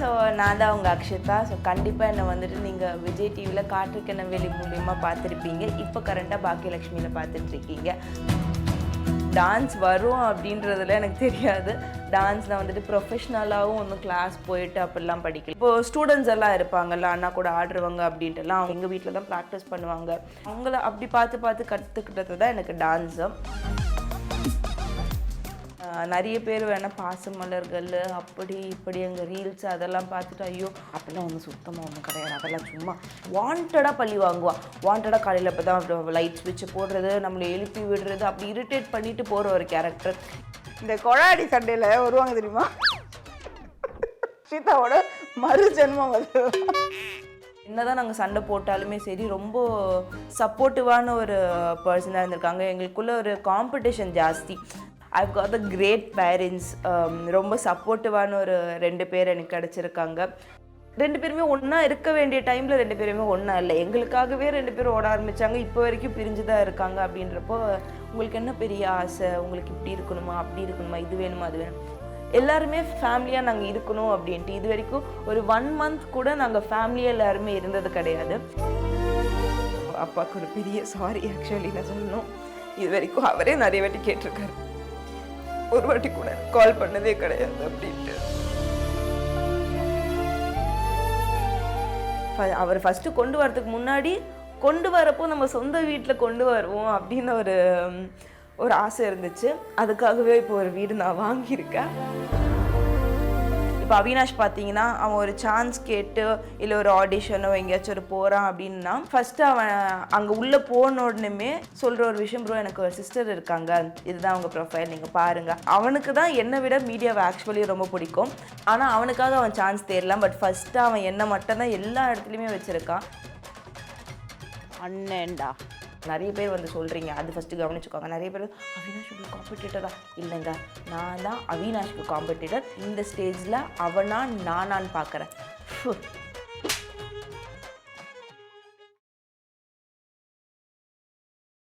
So நான் தான் உங்கள் அக்ஷிதா. ஸோ கண்டிப்பாக என்னை வந்துட்டு நீங்கள் விஜய் டிவியில் காற்றுக்கென வெளி மூலியமாக பார்த்துருப்பீங்க. இப்போ கரண்ட்டாக பாக்கியலட்சுமியில் பார்த்துட்ருக்கீங்க டான்ஸ் வரும் அப்படின்றதுல எனக்கு தெரியாது. டான்ஸ் நான் வந்துட்டு ப்ரொஃபஷ்னலாகவும் ஒன்றும் கிளாஸ் போயிட்டு அப்படிலாம் படிக்கல. இப்போ ஸ்டூடெண்ட்ஸ் எல்லாம் இருப்பாங்கல்ல அண்ணா கூட ஆடுறவங்க அப்படின்ட்டுலாம் எங்கள் வீட்டில் தான் ப்ராக்டிஸ் பண்ணுவாங்க. அவங்கள அப்படி பார்த்து பார்த்து கற்றுக்கிட்டது தான் எனக்கு டான்ஸு நிறைய பேர் வேணால் பாசமலர்கள் அப்படி இப்படி எங்கள் ரீல்ஸ் அதெல்லாம் பார்த்துட்டு ஐயோ அப்படிலாம் ஒன்றும் சுத்தமாக ஒன்றும் கிடையாது. அதெல்லாம் சும்மா வாண்டடாக பழி வாங்குவா. வாண்டடாக காலையில் இப்போ தான் லைட் ஸ்விட்ச் போடுறது நம்மளை எழுப்பி விடுறது அப்படி இரிட்டேட் பண்ணிட்டு போகிற ஒரு கேரக்டர் இந்த கொழாடி சண்டையில் வருவாங்க தெரியுமா? சீதாவோட மறு ஜென்மம் அது. என்னதான் நாங்கள் சண்டை போட்டாலுமே சரி ரொம்ப சப்போர்ட்டிவான ஒரு பர்சனாக இருந்திருக்காங்க. எங்களுக்குள்ள ஒரு காம்படிஷன் ஜாஸ்தி. I've got the great parents ரொம்ப சப்போர்ட்டிவான ஒரு ரெண்டு பேர் எனக்கு கிடச்சிருக்காங்க. ரெண்டு பேருமே ஒன்றா இருக்க வேண்டிய டைமில் ரெண்டு பேருமே ஒன்றா இல்லை. எங்களுக்காகவே ரெண்டு பேரும் ஓட ஆரம்பித்தாங்க இப்போ வரைக்கும் பிரிஞ்சு தான் இருக்காங்க அப்படின்றப்போ உங்களுக்கு என்ன பெரிய ஆசை? உங்களுக்கு இப்படி இருக்கணுமா? அப்படி இருக்கணுமா? இது வேணுமா? அது வேணும்? எல்லாருமே ஃபேமிலியாக நாங்கள் இருக்கணும் அப்படின்ட்டு. இது வரைக்கும் ஒரு ஒன் மந்த் கூட நாங்கள் ஃபேமிலியாக எல்லாருமே இருந்தது கிடையாது. அப்பாவுக்கு ஒரு பெரிய சாரி ஆக்சுவலி நான் சொல்லணும். இது வரைக்கும் அவரே நிறைய வாட்டி கேட்டிருக்காரு. ஒரு வாட்டி கூட கால் பண்ணதே கிடையாது அப்படின்ட்டு. ஃப- அவர் ஃபஸ்ட்டு கொண்டு வரதுக்கு முன்னாடி கொண்டு வரப்போ நம்ம சொந்த வீட்டில் கொண்டு வருவோம் அப்படின்னு ஒரு ஒரு ஆசை இருந்துச்சு. அதுக்காகவே இப்போ ஒரு வீடு நான் வாங்கியிருக்கேன். இப்போ அவினாஷ் பார்த்தீங்கன்னா அவன் ஒரு சான்ஸ் கேட்டு இல்லை ஒரு ஆடிஷனோ எங்கேயாச்சும் ஒரு போகிறான் அப்படின்னா ஃபஸ்ட்டு அவன் அங்கே உள்ளே போன உடனே சொல்கிற ஒரு விஷயம் ப்ரோ எனக்கு ஒரு சிஸ்டர் இருக்காங்க. இதுதான் அவங்க ப்ரொஃபைல் நீங்கள் பாருங்கள் அவனுக்கு தான் என்னை விட மீடியாவை ஆக்சுவலி ரொம்ப பிடிக்கும். ஆனால் அவனுக்காக அவன் சான்ஸ் தேடலாம். பட் ஃபஸ்ட்டு அவன் என்னை மட்டும்தான் எல்லா இடத்துலையுமே வச்சுருக்கான். அண்ணேண்டா நிறைய பேர் வந்து சொல்கிறீங்க அது ஃபஸ்ட்டு கவனிச்சுக்கோங்க நிறைய பேர் அவினாஷுக்கு காம்படிட்டரா இல்லைங்க. நான் தான் அவினாஷுக்கு காம்படிட்டர் இந்த ஸ்டேஜில் அவனா நானான்னு பார்க்குறேன்